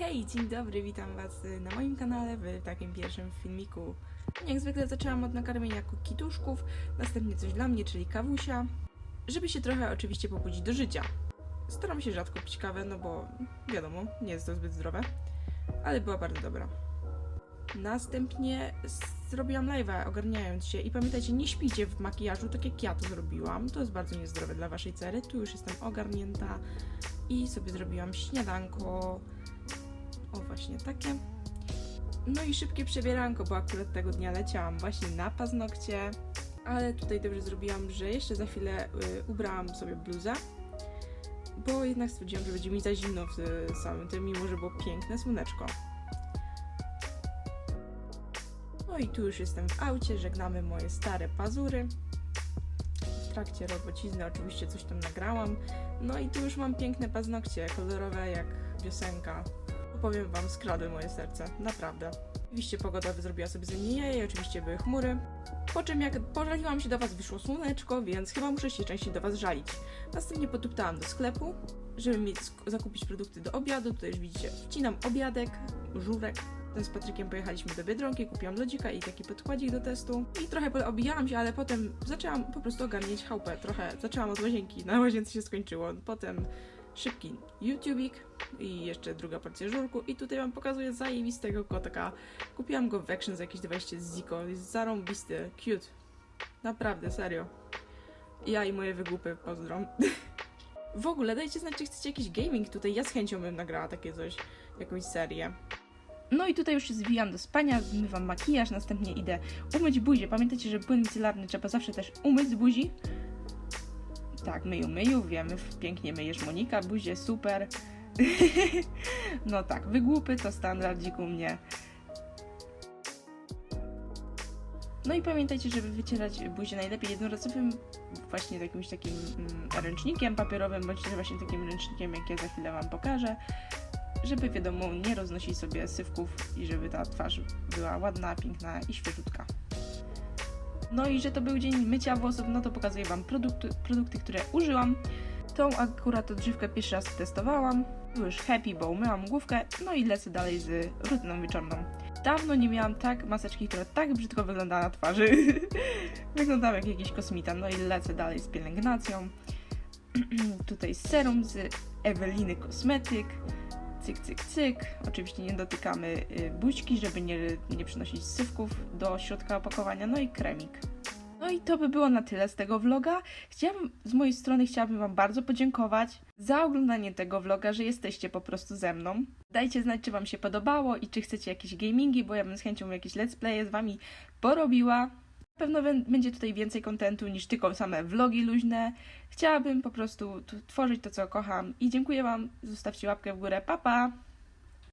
Hej, dzień dobry, witam Was na moim kanale w takim pierwszym filmiku. Jak zwykle zaczęłam od nakarmienia kituszków, następnie coś dla mnie, czyli kawusia, żeby się trochę oczywiście pobudzić do życia. Staram się rzadko pić kawę, no bo wiadomo, nie jest to zbyt zdrowe, ale była bardzo dobra. Następnie zrobiłam live'a ogarniając się i pamiętajcie, nie śpijcie w makijażu tak jak ja to zrobiłam, to jest bardzo niezdrowe dla Waszej cery, tu już jestem ogarnięta i sobie zrobiłam śniadanko, właśnie takie. No i szybkie przebieranko, bo akurat tego dnia leciałam właśnie na paznokcie. Ale tutaj dobrze zrobiłam, że jeszcze za chwilę y, ubrałam sobie bluzę. Bo jednak stwierdziłam, że będzie mi za zimno w y, samym tym, mimo że było piękne słoneczko. No i tu już jestem w aucie, żegnamy moje stare pazury. W trakcie robocizny oczywiście coś tam nagrałam. No i tu już mam piękne paznokcie, kolorowe jak wiosenka. Powiem wam, skradły moje serce, naprawdę. Oczywiście pogoda zrobiła sobie ze mnie jaje, oczywiście były chmury. Po czym jak pożaliłam się do was, wyszło słoneczko, więc chyba muszę się częściej do was żalić. Następnie potuptałam do sklepu, żeby mieć, zakupić produkty do obiadu. Tutaj już widzicie, wcinam obiadek, żurek. Potem z Patrykiem pojechaliśmy do Biedronki, kupiłam lodzika i taki podkładzik do testu. I trochę obijałam się, ale potem zaczęłam po prostu ogarniać chałupę. Trochę zaczęłam od łazienki, na łazience się skończyło. Potem szybki YouTubik i jeszcze druga porcja żurku. I tutaj wam pokazuję zajebistego kotaka. Kupiłam go w Action za jakieś 20 z Ziko. Jest zarąbisty, cute. Naprawdę, serio. Ja i moje wygłupy, pozdrom. w ogóle dajcie znać, czy chcecie jakiś gaming tutaj. Ja z chęcią bym nagrała takie coś, jakąś serię. No i tutaj już się zwijam do spania, zmywam makijaż, następnie idę umyć buzię. Pamiętajcie, że płyn micelarny trzeba zawsze też umyć z buzi. Tak, myju, myju, wiemy, pięknie myjesz Monika, buzię, super. no tak, wygłupy to standardzik u mnie. No i pamiętajcie, żeby wycierać buzię najlepiej jednorazowym właśnie jakimś takim mm, ręcznikiem papierowym, bądź też właśnie takim ręcznikiem, jak ja za chwilę Wam pokażę, żeby wiadomo nie roznosić sobie syfków i żeby ta twarz była ładna, piękna i świeżutka. No i że to był dzień mycia włosów, no to pokazuję Wam produkty, produkty które użyłam. Tą akurat odżywkę pierwszy raz testowałam. Już happy, bo umyłam główkę, no i lecę dalej z rutyną wieczorną. Dawno nie miałam tak maseczki, która tak brzydko wygląda na twarzy. Wyglądałam jak jakiś kosmita, no i lecę dalej z pielęgnacją. Tutaj serum z Eweliny Kosmetyk. Cyk, cyk, cyk. Oczywiście nie dotykamy y, buźki, żeby nie, nie przynosić syfków do środka opakowania. No i kremik. No i to by było na tyle z tego vloga. Chciałabym, z mojej strony chciałabym Wam bardzo podziękować za oglądanie tego vloga, że jesteście po prostu ze mną. Dajcie znać, czy Wam się podobało i czy chcecie jakieś gamingi, bo ja bym z chęcią jakieś let's playe z Wami porobiła. Pewno bę- będzie tutaj więcej kontentu niż tylko same vlogi luźne. Chciałabym po prostu tu tworzyć to, co kocham i dziękuję Wam. Zostawcie łapkę w górę. Pa, pa!